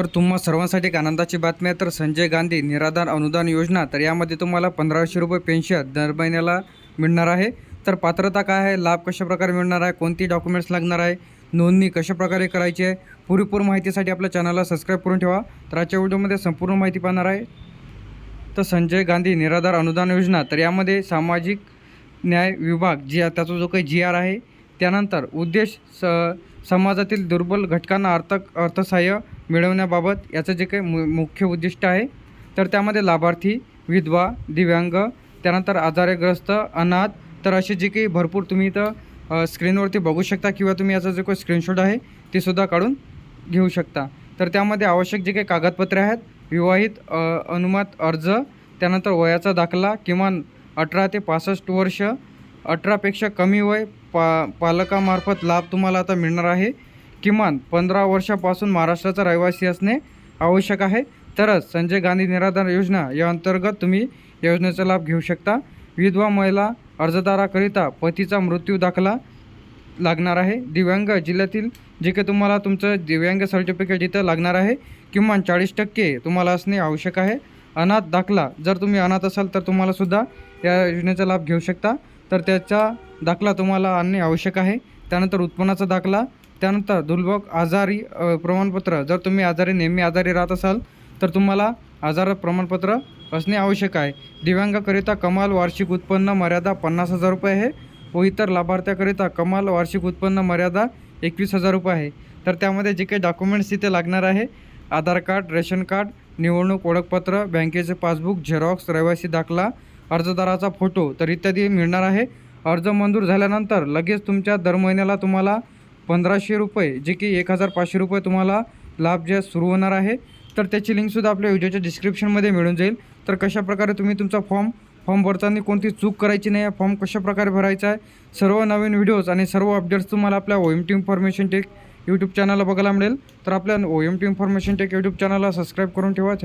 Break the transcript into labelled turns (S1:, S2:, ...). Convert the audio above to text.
S1: तर तुम्हा सर्वांसाठी एक आनंदाची बातमी आहे. तर संजय गांधी निराधार अनुदान योजना तर यामध्ये तुम्हाला पंधराशे रुपये पेन्शन दर महिन्याला मिळणार आहे. तर पात्रता काय आहे? लाभ कशा प्रकारे मिळणार आहे? कोणती डॉक्युमेंट्स लागणार आहे? नोंदणी कशा प्रकारे करायची आहे? पुरेपूर माहितीसाठी आपल्या चॅनलला सबस्क्राईब करून ठेवा. तर आजच्या व्हिडिओमध्ये संपूर्ण माहिती पाहणार आहे. तर संजय गांधी निराधार अनुदान योजना तर यामध्ये सामाजिक न्याय विभाग जी त्याचा जो काही जी आर आहे त्यानंतर उद्देश स समाजातील दुर्बल घटकांना अर्थक अर्थसहाय्य मिळवण्याबाबत याचं जे काही मु मुख्य उद्दिष्ट आहे तर त्यामध्ये लाभार्थी विधवा दिव्यांग त्यानंतर आजारग्रस्त अनाथ तर असे जे काही भरपूर तुम्ही इथं स्क्रीनवरती बघू शकता किंवा तुम्ही याचा जो काही स्क्रीनशॉट आहे ते सुद्धा काढून घेऊ शकता. तर त्यामध्ये आवश्यक जे काही कागदपत्रे आहेत विवाहित अनुमत अर्ज त्यानंतर वयाचा दाखला किमान अठरा ते पासष्ट वर्ष अठरापेक्षा कमी वय पा पालकामार्फत लाभ तुम्हाला आता मिळणार आहे. किमान पंधरा वर्षापासून महाराष्ट्राचा रहिवासी असणे आवश्यक आहे. तरच संजय गांधी निराधार योजना या अंतर्गत तुम्ही योजनेचा लाभ घेऊ शकता. विधवा महिला अर्जदाराकरिता पतीचा मृत्यू दाखला लागणार आहे. दिव्यांग जिल्ह्यातील जे काही तुम्हाला तुमचं दिव्यांग सर्टिफिकेट इथं लागणार आहे किमान चाळीस टक्के तुम्हाला असणे आवश्यक आहे. अनाथ दाखला जर तुम्ही अनाथ असाल तर तुम्हाला सुद्धा या योजनेचा लाभ घेऊ शकता. तर त्याचा दाखला तुम्हाला आणणे आवश्यक आहे. त्यानंतर उत्पन्नाचा दाखला त्यानंतर दुर्लभ आजारी प्रमाणपत्र. जर तुम्ही आजारी नेहमी आजारी राहत असाल तर तुम्हाला आजार प्रमाणपत्र असणे आवश्यक आहे. दिव्यांगाकरिता कमाल वार्षिक उत्पन्न मर्यादा पन्नास हजार रुपये आहे व इतर लाभार्थ्याकरिता कमाल वार्षिक उत्पन्न मर्यादा एकवीस हजार रुपये आहे. तर त्यामध्ये जे काही डॉक्युमेंट्स तिथे लागणार आहे आधार कार्ड रेशन कार्ड निवडणूक ओळखपत्र बँकेचे पासबुक झेरॉक्स रहिवासी दाखला अर्जदाराचा फोटो तर इत्यादी मिळणार आहे. अर्ज मंजूर झाल्यानंतर लगेच तुमच्या दर महिन्याला तुम्हाला पंधराशे रुपये जे की एक हजार पाचशे रुपये तुम्हाला लाभ जे सुरू होणार आहे. तर त्याची लिंकसुद्धा आपल्या व्हिडिओच्या डिस्क्रिप्शनमध्ये मिळून जाईल. तर कशाप्रकारे तुम्ही तुमचा फॉर्म फॉर्म भरताना कोणती चूक करायची नाही आहे फॉर्म कशाप्रकारे भरायचा आहे सर्व नवीन व्हिडिओज आणि सर्व अपडेट्स तुम्हाला आपल्या O M T information tech YouTube चॅनलला बघायला मिळेल. तर आपल्या O M T information tech YouTube चॅनलला सबस्क्राईब करून ठेवा.